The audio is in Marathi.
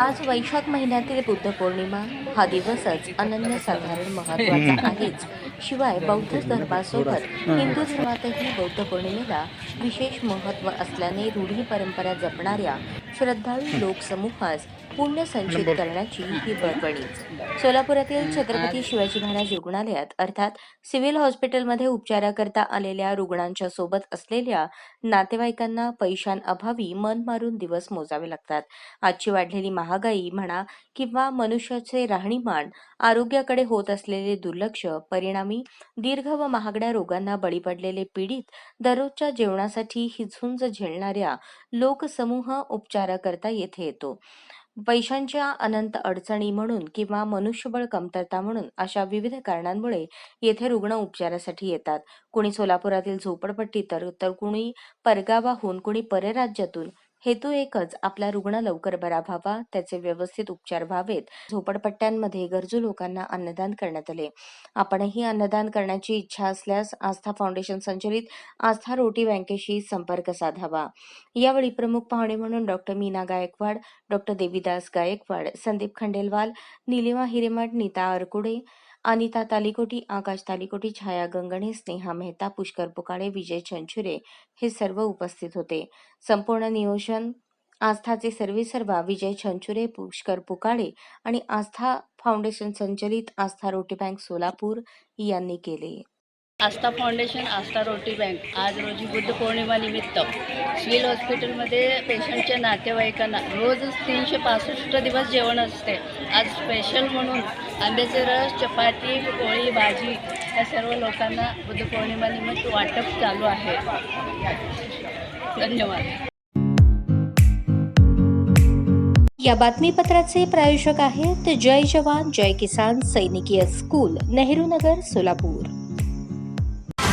आज वैशाख महिन्यातील बुद्ध पौर्णिमा हा दिवसच अनन्यसाधारण महत्त्वाचा आहेच. शिवाय बौद्ध धर्मासोबत हिंदू धर्मातही बौद्ध पौर्णिमेला विशेष महत्त्व असल्याने रूढी परंपरा जपणाऱ्या श्रद्धाळू लोकसमूहास पुण्य संचित करण्याची ही बळवणी सोलापुरातील छत्रपती शिवाजी महाराज रुग्णालयात अर्थात सिव्हिल हॉस्पिटलमध्ये उपचाराकरता आलेल्या रुग्णांच्या सोबत असलेल्या नातेवाईकांना पैशांअभावी मन मारून दिवस मोजावे लागतात. आजची वाढलेली महागाई म्हणा किंवा मनुष्याचे राहणीमान आरोग्याकडे होत असलेले दुर्लक्ष परिणामी दीर्घ व महागड्या रोगांना बळी पडलेले पीडित दररोजच्या जेवणासाठी ही झुंज झेलणाऱ्या लोकसमूह उपचाराकरता येथे येतो. पैशांच्या अनंत अडचणी म्हणून किंवा मनुष्यबळ कमतरता म्हणून अशा विविध कारणांमुळे येथे रुग्ण उपचारासाठी येतात. कुणी सोलापुरातील झोपडपट्टी तर तर कुणी परगावाहून कुणी परराज्यातून हेतू एकच आपला रुग्ण लवकर बरा व्हावा त्याचे व्यवस्थित उपचार व्हावेत. झोपडपट्ट्यांमध्ये गरजू लोकांना अन्नदान करण्यात आले. आपणही अन्नदान करण्याची इच्छा असल्यास आस्था फाउंडेशन संचलित आस्था रोटी बँकेशी संपर्क साधावा. यावेळी प्रमुख पाहुणे म्हणून डॉक्टर मीना गायकवाड डॉक्टर देवीदास गायकवाड संदीप खंडेलवाल निलिमा हिरेमठ नीता अरकुडे अनिता तालिकोटी आकाश तालिकोटी छाया गंगणे स्नेहा मेहता पुष्कर पुकाळे विजय चंचुरे हे सर्व उपस्थित होते. संपूर्ण नियोजन आस्थाचे सर्वेसर्वा विजय छंचुरे पुष्कर पुकाळे आणि आस्था फाउंडेशन संचलित आस्था रोटी बँक सोलापूर यांनी केले. Aastha foundation Aastha roti bank. आज रोजी बुद्ध पौर्णिमानिमित्त सिव्हिल हॉस्पिटलमध्ये पेशंटच्या नातेवाईकांना रोजच तीनशे पासष्ट दिवस जेवण असते. आज स्पेशल म्हणून आंब्याचे रस चपाती पोळी भाजी या सर्व लोकांना बुद्ध पौर्णिमानिमित्त वाटप चालू आहे. धन्यवाद. या बातमीपत्राचे प्रायोजक आहेत जय जवान जय किसान सैनिकीय स्कूल नेहरू नगर सोलापूर.